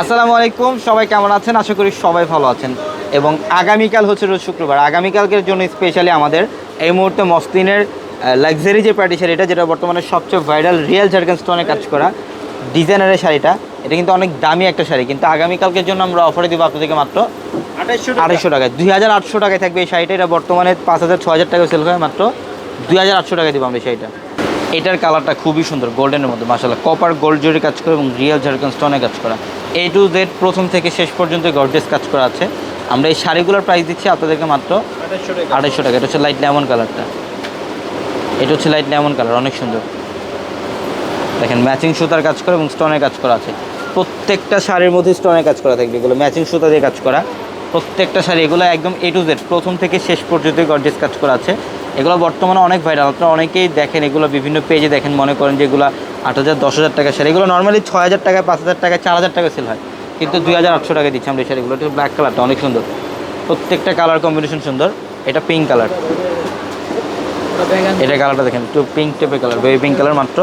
আসসালামু আলাইকুম সবাই কেমন আছেন? আশা করি সবাই ভালো আছেন। এবং আগামীকাল হচ্ছে রোজ শুক্রবার। আগামীকালকের জন্য স্পেশালি আমাদের এই মুহূর্তে মসলিনের লাক্সারি যে পার্টি শাড়িটা যেটা বর্তমানে সবচেয়ে ভাইরাল রিয়েল জার্গেন স্টোনে কাজ করা ডিজাইনারের শাড়িটা এটা কিন্তু অনেক দামি একটা শাড়ি। কিন্তু আগামীকালকের জন্য আমরা অফারে দিব আপনাদেরকে মাত্র আড়াইশো টাকায়। দুই হাজার আটশো টাকায় থাকবে এই শাড়িটা। এটা বর্তমানে পাঁচ হাজার ছ হাজার টাকা সেল হয়। মাত্র দুই হাজার আটশো টাকায় দিব আমরা এই শাড়িটা। এটার কালারটা খুবই সুন্দর গোল্ডেনের মধ্যে মাসাল্লাহ কপার গোল্ড জরি কাজ করে এবং রিয়েল ঝাড়খান স্টোনে কাজ করা। এ টু জেড প্রথম থেকে শেষ পর্যন্ত গর্জেস কাজ করা আছে। আমরা এই শাড়িগুলোর প্রাইস দিচ্ছি আপনাদেরকে মাত্র আড়াইশো টাকা। এটা হচ্ছে লাইট লেমন কালারটা এটা হচ্ছে লাইট লেমন কালার অনেক সুন্দর। দেখেন ম্যাচিং সুতার কাজ করা এবং স্টোনের কাজ করা আছে। প্রত্যেকটা শাড়ির মধ্যে স্টোনের কাজ করা থাকবে। এগুলো ম্যাচিং সুতা দিয়ে কাজ করা। প্রত্যেকটা শাড়ি, এগুলো একদম এ টু জেড প্রথম থেকে শেষ পর্যন্ত গর্জেস কাজ করা আছে। এগুলো বর্তমানে অনেক ভাইরাল আপনারা অনেকেই দেখেন, এগুলো বিভিন্ন পেজে দেখেন, মনে করেন যে এগুলো আট হাজার, দশ হাজার টাকা শাড়ি এগুলো নর্মালি ছয় হাজার টাকা, পাঁচ হাজার টাকা, চার হাজার টাকা সেল হয়। কিন্তু দুই হাজার আটশো টাকা দিচ্ছি আমরা এই শাড়িগুলো ব্ল্যাক কালারটা অনেক সুন্দর। প্রত্যেকটা কালার কম্বিনেশন সুন্দর। এটা পিঙ্ক কালার এটা কালারটা দেখেন, একটু পিঙ্ক টাইপের কালার বেবি পিঙ্ক কালার মাত্র।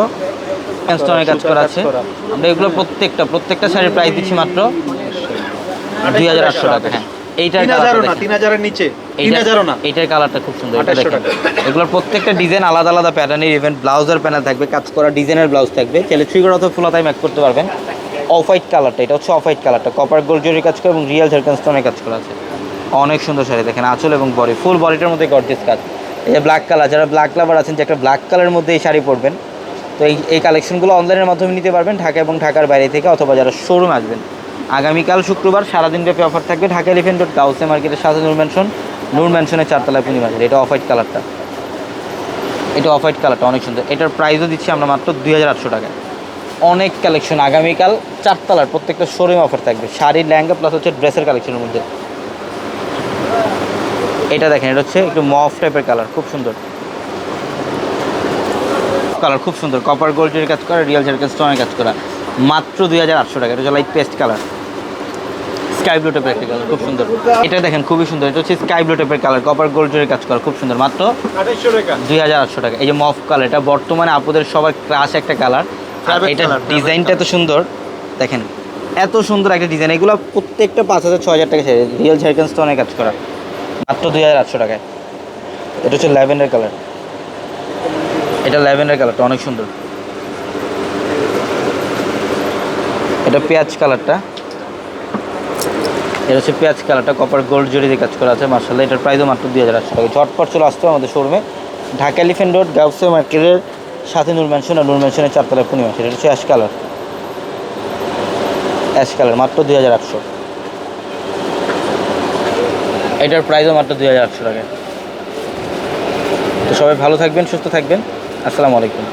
স্টোনের কাজ করা আছে। আমরা এগুলো প্রত্যেকটা প্রত্যেকটা শাড়ির প্রাইস দিচ্ছি মাত্র দুই হাজার আটশো টাকা হ্যাঁ। এইটার না নিচে। না। এইটার কালারটা খুব সুন্দর 2800 দেখেন। এগুলোর প্রত্যেকটা ডিজাইন আলাদা আলাদা প্যাটার্নের ইভেন্ট ব্লাউজের প্যানেল থাকবে কাজ করা ডিজাইনের ব্লাউজ থাকবে। চাইলে থ্রি অথবা ফুলাতাই ম্যাক করতে পারবেন। অফ হোয়াইট কালারটা এটা হচ্ছে অফ হোয়াইট কালারটা কপার গোল্ড জরি কাজ করা এবং রিয়েল কাজ করা আছে। অনেক সুন্দর শাড়ি দেখেন আঁচল এবং বডি ফুল বডিটার মধ্যে গর্জেস কাজ। এই যে ব্ল্যাক কালার যারা ব্ল্যাক লাভার আছেন যে একটা ব্ল্যাক কালারের মধ্যে এই শাড়ি পরবেন তো এই এই কালেকশনগুলো অনলাইনের মাধ্যমে নিতে পারবেন ঢাকা এবং ঢাকার বাইরে থেকে অথবা যারা শোরুম আসবেন। আগামীকাল শুক্রবার সারাদিন ব্যাপী অফার থাকবে ঢাকা এলিফেন্ট রোড গাউসে মার্কেটের সাথে নূর ম্যানশন নূর ম্যানশনের চারতলা চারতলায় পূর্ণিমাজের এটা অফ হোয়াইট কালারটা এটা অফ হোয়াইট কালারটা অনেক সুন্দর। এটার প্রাইসও দিচ্ছি আমরা মাত্র দুই হাজার আটশো টাকায়। অনেক কালেকশন আগামীকাল চারতলার প্রত্যেকটা শোরুম অফার থাকবে। শাড়ির ল্যাঙ্গা প্লাস হচ্ছে ড্রেসের কালেকশনের মধ্যে। এটা দেখেন, এটা হচ্ছে একটু মফ টাইপের কালার খুব সুন্দর। কালার খুব সুন্দর। কপার গোল্ডের কাজ করা রিয়েল জার্কেন স্টোনের কাজ করা। মাত্র দুই হাজার আটশো টাকা। এটা হচ্ছে light paste colour sky blue টাইপের একটা কালার খুব সুন্দর। এটা দেখেন খুবই সুন্দর। এটা হচ্ছে স্কাই ব্লু টাইপের কালার কপার গোল্ডের কাজ করা খুব সুন্দর। মাত্র দুই হাজার আটশো টাকা। এই যে মফ কালার এটা বর্তমানে আপুদের সবার ক্রাশ একটা কালার এটা ডিজাইনটা এত সুন্দর। দেখেন এত সুন্দর একটা ডিজাইন এগুলো প্রত্যেকটা পাঁচ হাজার ছ হাজার টাকা রিয়েল ঝাড়খান স্টোনের কাজ করা। মাত্র দুই হাজার আটশো টাকায়। এটা হচ্ছে ল্যাভেন্ডার কালার এটা ল্যাভেন্ডার কালারটা, অনেক সুন্দর। এটা পেঁয়াজ কালারটা। এটা হচ্ছে পেঁয়াজ কালারটা, কপার গোল্ড জড়ি দিয়ে কাজ করা আছে মার্শাল্লাহ এটার প্রাইসও মাত্র দুই হাজার আটশো টাকা। ঝটপট চলে আসতে আমাদের শোরুমে ঢাকা এলিফেন্ট রোড গাউসে মার্কেটের সাথে নূর ম্যানশন আর নূর ম্যানশনের চারতলায় পূর্ণিমা সেটা হচ্ছে অ্যাশ কালার অ্যাশ কালার মাত্র দুই হাজার আটশো। এটার প্রাইসও মাত্র দুই হাজার আটশো টাকা। তো সবাই ভালো থাকবেন, সুস্থ থাকবেন। আসসালামু আলাইকুম।